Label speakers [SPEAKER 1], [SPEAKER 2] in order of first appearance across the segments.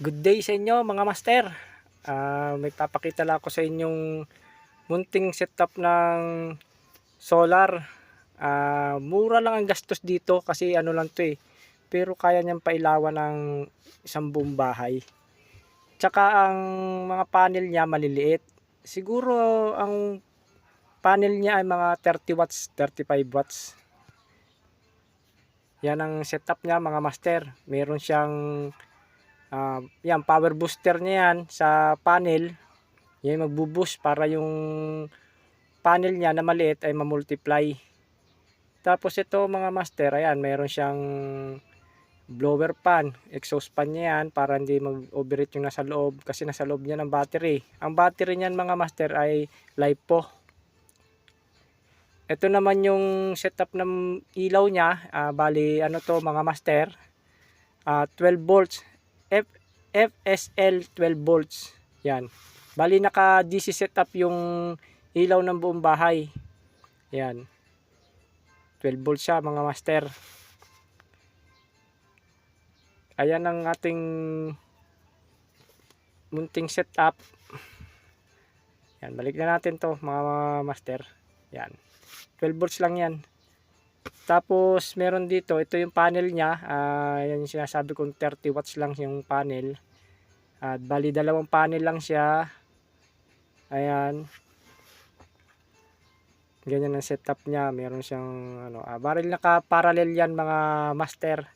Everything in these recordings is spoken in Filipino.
[SPEAKER 1] Good day sa inyo mga master. Ah, may papakita lang ako sa inyong munting setup ng solar. Ah, mura lang ang gastos dito kasi ano lang 'to eh. Pero kaya niyang pailawan ng isang buong bahay. Tsaka ang mga panel niya maliliit. Siguro ang panel niya ay mga 30 watts, 35 watts. Yan ang setup niya mga master. Meron siyang Ah, yan, power booster niya yan sa panel. Yan magbo-boost para yung panel niya na maliit ay mamultiply. Tapos ito mga master, ayan, meron siyang blower fan, exhaust fan niya yan para hindi mag-overheat yung nasa loob kasi nasa loob niya ng battery. Ang battery niyan mga master ay LiPo. Ito naman yung setup ng ilaw niya, ah, bali ano to mga master, ah, 12 volts F FSL 12 volts. Yan. Bali naka DC setup yung ilaw ng buong bahay. Yan. 12 volts siya mga master. Ayan ang ating munting setup. Yan, balik na natin to mga master. Yan. 12 volts lang yan. Tapos meron dito, ito yung panel niya. ah yan sinasabi kong 30 watts lang yung panel. At bali dalawang panel lang siya. Ayan. Ganyan ang setup niya. Meron siyang ano, ah, baril naka-parallel yan mga master.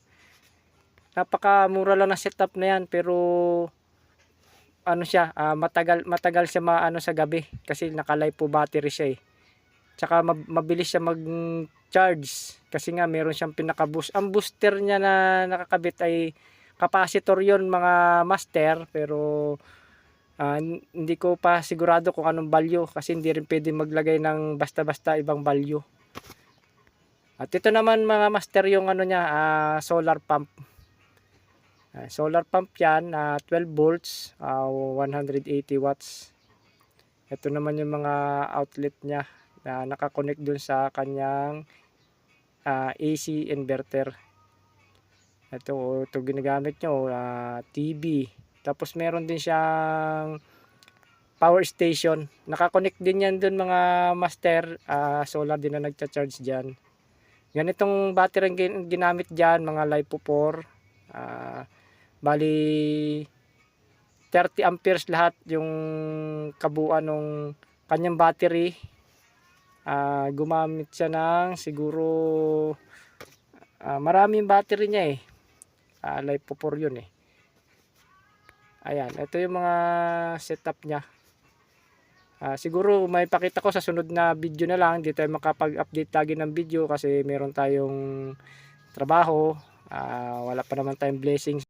[SPEAKER 1] Napakamura lang na setup na yan pero ano siya, ah, matagal matagal siya maano sa gabi kasi naka-lipo battery siya eh. Tsaka mab- mabilis siya mag-charge kasi nga meron siyang pinaka-boost. Ang booster niya na nakakabit ay capacitor yon mga master pero ah, hindi ko pa sigurado kung anong value kasi hindi rin pwede maglagay ng basta-basta ibang value. At ito naman mga master yung ano niya, ah, solar pump. Ah, solar pump yan, ah, 12 volts, ah, 180 watts. Ito naman yung mga outlet niya na nakakonect dun sa kanyang ah, AC inverter. Ito, ito ginagamit nyo, ah, TV. Tapos meron din siyang power station. Nakakonect din yan dun mga master. ah, solar din na nagcha-charge dyan. Ganitong battery ang gin- ginamit dyan, mga LiPo 4. ah, bali 30 amperes lahat yung kabuuan ng kanyang battery ah gumamit siya ng siguro ah, maraming battery niya eh. Ah, LiPo 4 yun eh. Ayan, ito yung mga setup niya. Ah, siguro may pakita ko sa sunod na video na lang. Hindi tayo makapag-update lagi ng video kasi meron tayong trabaho. Ah, wala pa naman tayong blessing